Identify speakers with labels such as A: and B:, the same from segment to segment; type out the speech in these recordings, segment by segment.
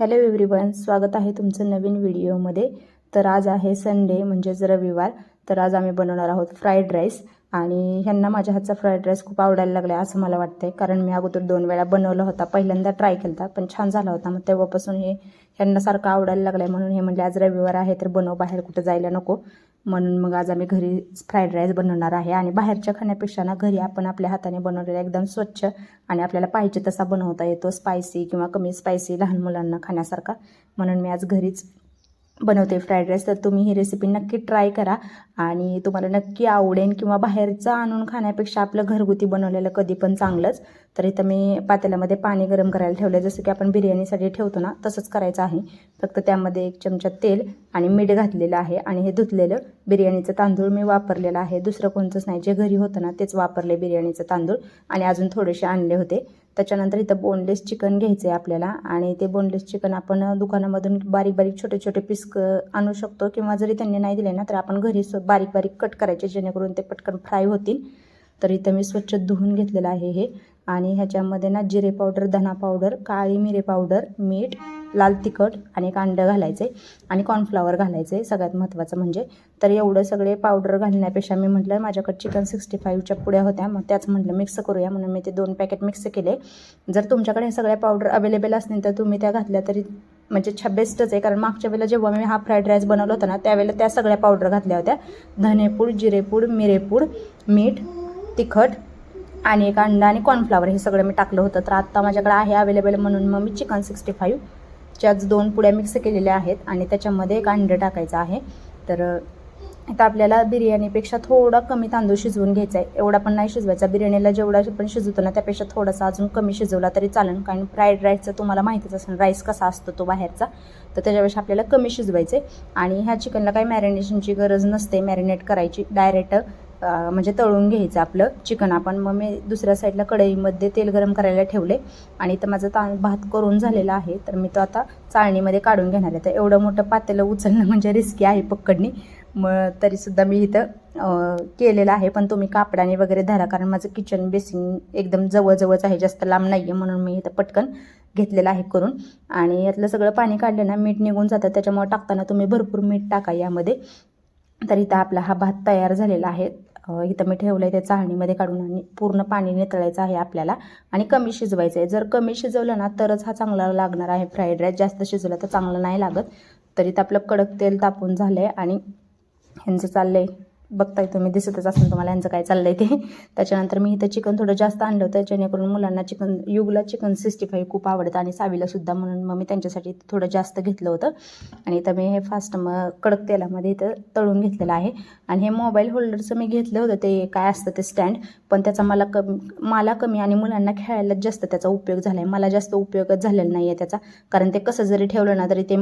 A: Hello everyone स्वागत आहे तुमचं नवीन व्हिडिओमध्ये. तर आज आहे संडे म्हणजेच रविवार. तर आज आम्ही बनवणार आहोत फ्राईड राईस. आणि ह्यांना माझ्या हातचा फ्राईड राईस खूप आवडायला लागला आहे असं मला वाटतंय. कारण मी अगोदर दोन वेळा बनवला होता पहिल्यांदा ट्राय केला होता पण छान झाला होता. मग तेव्हापासून हे ह्यांना सारखं आवडायला लागलं आहे म्हणून हे म्हणजे आज रविवार आहे तर बनव बाहेर कुठं जायला नको. म्हणून मग आज आम्ही घरी फ्राईड राईस बनवणार आहे. आणि बाहेरच्या खाण्यापेक्षा ना घरी आपण आपल्या हाताने बनवलेला एकदम स्वच्छ आणि आपल्याला पाहिजे तसा बनवता येतो स्पायसी किंवा कमी स्पायसी लहान मुलांना खाण्यासारखा. म्हणून मी आज घरीच बनवते फ्राईड राईस तर तुम्ही ही रेसिपी नक्की ट्राय करा. आणि तुम्हाला नक्की आवडेल किंवा बाहेरचं आणून खाण्यापेक्षा आपलं घरगुती बनवलेलं कधी पण चांगलंच. तर इथं मी पातेल्यामध्ये पाणी गरम करायला ठेवलं जसं की आपण बिर्याणीसाठी ठेवतो ना तसंच करायचं आहे. फक्त त्यामध्ये एक चमचा तेल आणि मीठ घातलेलं आहे आणि हे धुतलेलं बिर्याणीचं तांदूळ मी वापरलेलं आहे. दुसरं कोणतंच नाही. जे घरी होतं ना तेच वापरले बिर्याणीचं तांदूळ आणि अजून थोडेसे आणले होते. त्याच्यानंतर इथं बोनलेस चिकन घ्यायचं आहे आपल्याला. आणि ते बोनलेस चिकन आपण दुकानामधून बारीक बारीक छोटे छोटे पीस आणू शकतो. किंवा जरी त्यांनी नाही दिले ना तर आपण घरी बारीक बारीक कट करायचे जेणेकरून ते पटकन फ्राय होतील. तर इथं मी स्वच्छ धुवून घेतलेलं आहे हे. आणि ह्याच्यामध्ये ना जिरे पावडर धना पावडर काळी मिरे पावडर मीठ लाल तिखट आणि एक अंडं घालायचे आणि कॉर्नफ्लावर घालायचे सगळ्यात महत्त्वाचं म्हणजे. तर एवढं सगळे पावडर घालण्यापेक्षा मी म्हटलं माझ्याकडे चिकन सिक्स्टी फाईव्हच्या पुड्या होत्या मग त्याच म्हटलं मिक्स करूया म्हणून मी ते दोन पॅकेट मिक्स केले. जर तुमच्याकडे हे सगळ्या पावडर अवेलेबल असतील तर तुम्ही त्या घातल्या तरी म्हणजे छ बेस्टच आहे. कारण मागच्या वेळेला जेव्हा मी हा फ्राईड राईस बनवला होता ना त्यावेळेला त्या सगळ्या पावडर घातल्या होत्या. धनेपूड जिरेपूड मिरेपूड मीठ तिखट आणि एक अंडा आणि कॉर्नफ्लावर हे सगळं मी टाकलं होतं. तर आत्ता माझ्याकडे आहे अवेलेबल म्हणून मग मी चिकन सिक्स्टी फाईव्हच्याच दोन पुड्या मिक्स केलेल्या आहेत आणि त्याच्यामध्ये एक अंडं टाकायचं आहे. तर आता आपल्याला बिर्याणीपेक्षा थोडा कमी तांदूळ शिजवून घ्यायचा आहे. एवढा पण नाही शिजवायचा. बिर्याणीला जेवढा पण शिजवतो ना त्यापेक्षा थोडासा अजून कमी शिजवला तरी चालेल. कारण फ्राईड राईसचं तुम्हाला माहितीच असेल राईस कसा असतो तो बाहेरचा. तर त्याच्यापेक्षा आपल्याला कमी शिजवायचे आणि ह्या चिकनला काही मॅरिनेशनची गरज नसते. मॅरिनेट करायची. डायरेक्ट म्हणजे तळून घ्यायचं आपलं चिकन. आपण मग मी दुसऱ्या साईडला कढईमध्ये तेल गरम करायला ठेवले आणि इथं माझं ता भात करून झालेला आहे. तर मी तो आता चाळणीमध्ये काढून घेणार आहे. तर एवढं मोठं पातेलं उचलणं म्हणजे रिस्की आहे पकडणी. मग तरीसुद्धा मी इथं केलेलं आहे. पण तुम्ही कापडाने वगैरे धरा कारण माझं किचन बेसिन एकदम जवळजवळच आहे. जास्त लांब नाही आहे म्हणून मी इथं पटकन घेतलेलं आहे करून. आणि यातलं सगळं पाणी काढलं ना मीठ निघून जातं. त्याच्यामुळे टाकताना तुम्ही भरपूर मीठ टाका यामध्ये. तर इथं आपला हा भात तयार झालेला आहे. इथं मी ठेवलं आहे त्या चाळणीमध्ये काढून आणि पूर्ण पाणी नितळायचं आहे आपल्याला आणि कमी शिजवायचं आहे. जर कमी शिजवलं ना तरच हा चांगला लागणार आहे. फ्राईड राईस जास्त शिजवलं तर चांगलं नाही लागत. तरी तर आपलं कडक तेल तापून झालं आहे आणि ह्यांचं चाललं आहे बघताय तुम्ही दिसतच असेल तुम्हाला यांचं काय चाललंय ते. त्याच्यानंतर मी इथं चिकन थोडं जास्त आणलं होतं जेणेकरून मुलांना चिकन युगला चिकन सिक्स्टी फाईव्ह खूप आवडतं आणि सावीला सुद्धा म्हणून मग मी त्यांच्यासाठी थोडं जास्त घेतलं होतं. आणि इथं मी हे फास्ट मग कडक तेलामध्ये इथं तळून घेतलेलं आहे. आणि हे मोबाईल होल्डरचं मी घेतलं होतं ते काय असतं ते स्टँड पण त्याचा मला कमी मला कमी आणि मुलांना खेळायला जास्त त्याचा उपयोग झाला आहे मला जास्त उपयोगच झालेला नाही आहे त्याचा कारण ते कसं जरी ठेवलं ना तरी ते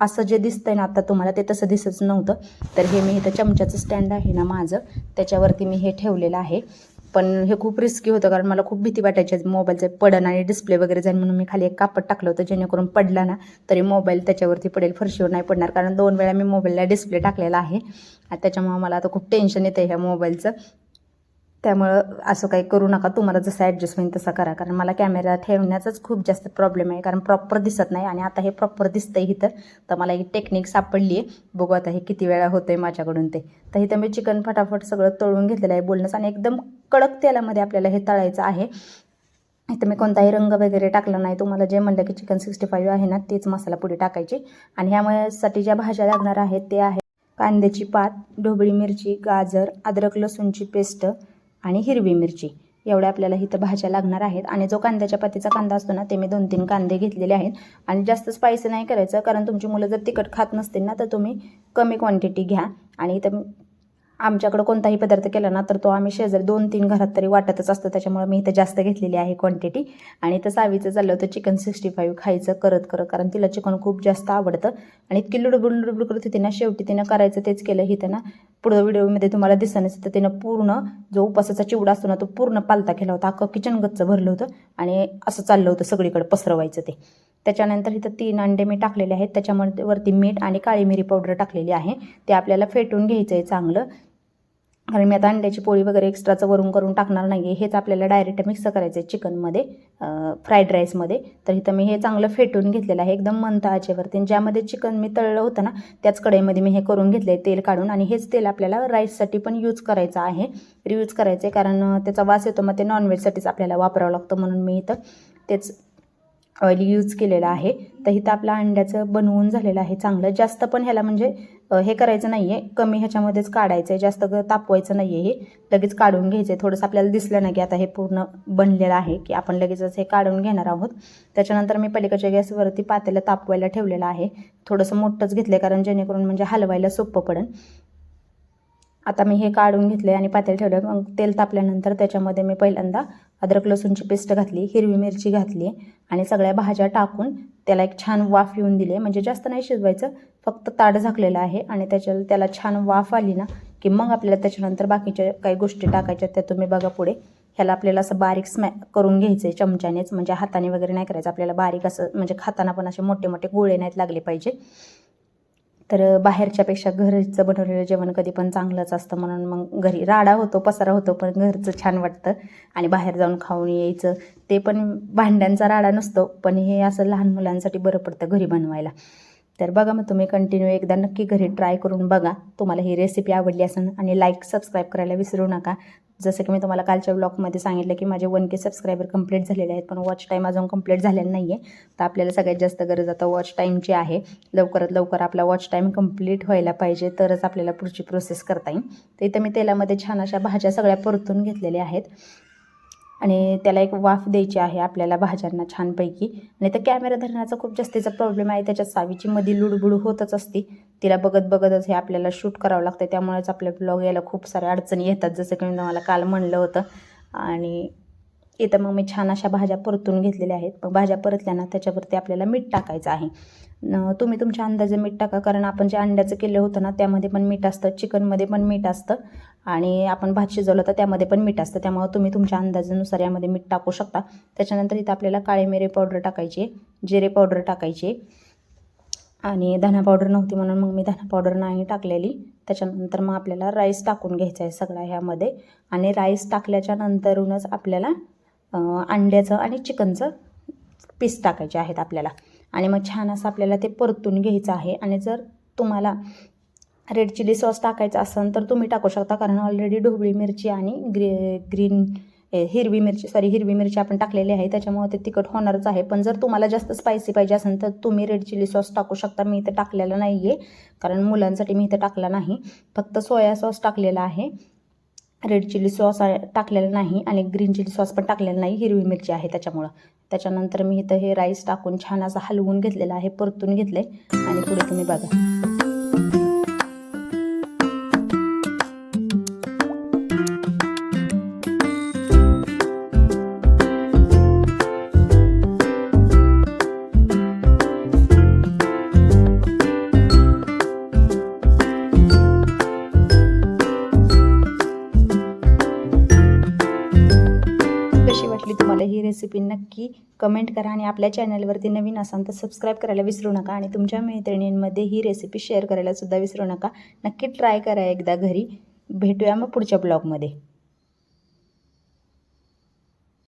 A: असं जे दिसतंय ना आता तुम्हाला ते तसं दिसत नव्हतं. तर हे मी इथं चमच्याचं स्टँड आहे. ना माझं त्याच्यावरती मी हे ठेवलेलं आहे. पण हे खूप रिस्की होतं कारण मला खूप भीती वाटायची. मोबाईलचं पडन आणि डिस्प्ले वगैरे जाईल म्हणून मी खाली एक कापड टाकलं होतं जेणेकरून पडला ना तरी मोबाईल त्याच्यावरती पडेल फरशीवर नाही पडणार. कारण दोन वेळा मी मोबाईलला डिस्प्ले टाकलेला आहे. आणि त्याच्यामुळं मला आता खूप टेन्शन येतं ह्या मोबाईलचं. त्यामुळं असं काही करू नका. तुम्हाला जसं ॲडजस्ट होईल तसं करा. कारण मला कॅमेरा ठेवण्याचाच खूप जास्त प्रॉब्लेम आहे. कारण प्रॉपर दिसत नाही आणि आता हे प्रॉपर दिसतंय इथं. तर मला ही टेक्निक सापडली आहे बघू आता हे किती वेळा होतं आहे माझ्याकडून ते. तर इथं मी चिकन फटाफट सगळं तळून घेतलेलं आहे बोलणंच आणि एकदम कडक तेलामध्ये आपल्याला हे तळायचं आहे. इथं मी कोणताही रंग वगैरे टाकला नाही. तुम्हाला जे म्हणलं की चिकन सिक्स्टी फाईव्ह आहे ना तेच मसाला पुढे टाकायची. आणि ह्यामुळेसाठी ज्या भाज्या लागणार आहेत ते आहे कांद्याची पात ढोबळी मिरची गाजर अद्रक लसूणची पेस्ट आणि हिरवी मिरची. एवढ्या आपल्याला इथं भाज्या लागणार आहेत आणि जो कांद्याच्या पातीचा कांदा असतो ना ते मी दोन तीन कांदे घेतलेले आहेत. आणि जास्त स्पायसी नाही करायचं कारण तुमची मुलं जर तिखट खात नसतील ना तर तुम्ही कमी क्वांटिटी घ्या. आणि इथं आमच्याकडं कोणताही पदार्थ केला ना तर तो आम्ही शेजारी दोन तीन घरात तरी वाटतच असतो. त्याच्यामुळे मी इथं जास्त घेतलेली आहे क्वांटिटी आणि इथं सावीचं चाललं होतं चिकन सिक्स्टी फाईव्ह खायचं करत करत कारण तिला चिकन खूप जास्त आवडतं. आणि इतकी लुडबुड लुडबुड करत होती ना शेवटी तिनं करायचं तेच केलं. ही त्यांना पुढं व्हिडिओमध्ये तुम्हाला दिसणार तर तिनं पूर्ण जो उपासाचा चिवडा असतो ना तो पूर्ण पालता केला होता. अख्खं किचन गच्चं भरलं होतं. आणि असं चाललं होतं सगळीकडे पसरवायचं ते. त्याच्यानंतर इथं तीन अंडे मी टाकलेले आहेत. त्याच्यामध्ये वरती मीठ आणि काळी मिरी पावडर टाकलेली आहे. ते आपल्याला फेटून घ्यायचं आहे चांगलं. कारण मी आता अंड्याची पोळी वगैरे एक्स्ट्राचं वरून करून टाकणार नाही आहे हेच आपल्याला डायरेक्ट मिक्स करायचं आहे चिकनमध्ये फ्राईड राईसमध्ये तर इथं मी हे चांगलं फेटून घेतलेलं आहे. एकदम मंद आचेवरती. ज्यामध्ये चिकन मी तळलं होतं ना त्याच कढईमध्ये मी हे करून घेतलं आहे तेल काढून. आणि हेच तेल आपल्याला राईससाठी पण यूज करायचं आहे. रियूज करायचं आहे कारण त्याचा वास येतो. मग ते नॉनव्हेजसाठीच आपल्याला वापरावं लागतं म्हणून मी इथं तेच ऑइल यूज केलेलं आहे. तर इथं आपलं अंड्याचं बनवून झालेलं आहे चांगलं. जास्त पण ह्याला म्हणजे हे करायचं नाही आहे कमी ह्याच्यामध्येच काढायचं आहे जास्त तापवायचं नाही आहे हे. लगेच काढून घ्यायचं आहे थोडंसं आपल्याला दिसलं ना की आता हे पूर्ण बनलेलं आहे की आपण लगेचच हे काढून घेणार आहोत. त्याच्यानंतर मी पलीकडच्या गॅसवरती पातेलं तापवायला ठेवलेलं आहे. थोडंसं मोठंच घेतलं आहे कारण जेणेकरून म्हणजे हलवायला सोपं पडेल आता मी हे काढून घेतले आणि पातेल ठेवलं मग तेल तापल्यानंतर त्याच्यामध्ये मी पहिल्यांदा अद्रक लसूणची पेस्ट घातली हिरवी मिरची घातली आणि सगळ्या भाज्या टाकून त्याला एक छान वाफ येऊन दिले. म्हणजे जास्त नाही शिजवायचं फक्त ताट झाकलेलं आहे आणि त्याच्या त्याला छान वाफ आली ना की मग आपल्याला त्याच्यानंतर बाकीच्या काही गोष्टी टाकायच्या त्या तुम्ही बघा पुढे. ह्याला आपल्याला असं बारीक स्मॅ करून घ्यायचं आहे चमच्यानेच म्हणजे हाताने वगैरे नाही करायचं. आपल्याला बारीक असं म्हणजे खाताना पण असे मोठे मोठे गोळे नाहीत लागले पाहिजे. तर बाहेरच्यापेक्षा घरचं बनवलेलं जेवण कधी पण चांगलंच असतं म्हणून मग घरी राडा होतो पसारा होतो पण घरचं छान वाटतं आणि बाहेर जाऊन खाऊन यायचं. ते पण भांड्यांचा राडा नसतो पण हे असं लहान मुलांसाठी बरं पडतं घरी बनवायला. तर बघा मग तुम्ही कंटिन्यू एकदा नक्की घरी ट्राय करून बघा. तुम्हाला ही रेसिपी आवडली असेल आणि लाईक सबस्क्राईब करायला विसरू नका. जसं की मी तुम्हाला कालच्या ब्लॉगमध्ये सांगितलं की माझे वन के सबस्क्रायबर कंप्लीट झालेले आहेत पण वॉच टाईम अजून कंप्लीट झालेला नाही आहे तर आपल्याला सगळ्यात जास्त गरज आता वॉच टाईमची आहे. लवकरात लवकर आपला वॉच टाईम कंप्लीट व्हायला पाहिजे तरच आपल्याला पुढची प्रोसेस करता येईल. तर इथं मी तेलामध्ये छान अशा भाज्या सगळ्या परतून घेतलेल्या आहेत. आणि त्याला एक वाफ द्यायची आहे आपल्याला भाज्यांना छानपैकी. आणि तर कॅमेरा धरण्याचा खूप जास्तीचा प्रॉब्लेम आहे. त्याच्यात सावीची मध्ये लुडबुड होतच असते. तिला बघत बघतच हे आपल्याला शूट करावं लागतं त्यामुळेच आपल्या ब्लॉग यायला खूप साऱ्या अडचणी येतात. जसं की मी तुम्हाला काल म्हणलं होतं. आणि इथं मग मी छान अशा भाज्या परतून घेतलेल्या आहेत. मग भाज्या परतल्या ना त्याच्यावरती आपल्याला मीठ टाकायचं आहे. तुम्ही तुमच्या अंदाजे मीठ टाका कारण आपण जे अंड्याचं केलं होतं ना त्यामध्ये पण मीठ असतं चिकनमध्ये पण मीठ असतं आणि आपण भात शिजवलं तर त्यामध्ये पण मीठ असतं. त्यामुळे तुम्ही तुमच्या अंदाजानुसार यामध्ये मीठ टाकू शकता. त्याच्यानंतर इथं आपल्याला काळे मिरे पावडर टाकायची जिरे पावडर टाकायची आणि धना पावडर नव्हती म्हणून मग मी धना पावडर नाही टाकलेली. त्याच्यानंतर मग आपल्याला राईस टाकून घ्यायचा आहे सगळा ह्यामध्ये आणि राईस टाकल्याच्या नंतरूनच आपल्याला अंड्याचं आणि चिकनचं पीस टाकायचे आहेत आपल्याला. आणि मग छान असं आपल्याला ते परतून घ्यायचं आहे. आणि जर तुम्हाला रेड चिली सॉस टाकायचा असेल तर तुम्ही टाकू शकता कारण ऑलरेडी ढोबळी मिरची आणि ग्रे ग्रीन ए, हिरवी मिरची सॉरी हिरवी मिरची आपण टाकलेली आहे. त्याच्यामुळे ते तिखट होणारच आहे. पण जर तुम्हाला जास्त स्पायसी पाहिजे असेल तर तुम्ही रेड चिली सॉस टाकू शकता. मी इथं टाकलेलं नाही आहे कारण मुलांसाठी मी इथं टाकला नाही. फक्त सोया सॉस टाकलेला आहे. रेड चिली सॉस टाकलेला नाही आणि ग्रीन चिली सॉस पण टाकलेला नाही हिरवी मिरची आहे त्याच्यामुळं. त्याच्यानंतर मी इथं हे राईस टाकून छान असं हलवून घेतलेलं आहे परतून घेतलं आहे आणि पुढे तुम्ही बघा. कशी वाटली तुम्हाला ही रेसिपी नक्की कमेंट करा आणि आपल्या चॅनलवरती नवीन असाल तर सबस्क्राईब करायला विसरू नका आणि तुमच्या मैत्रिणींमध्ये ही रेसिपी शेअर करायला सुद्धा विसरू नका. नक्की ट्राय करा एकदा घरी. भेटूया मग पुढच्या ब्लॉगमध्ये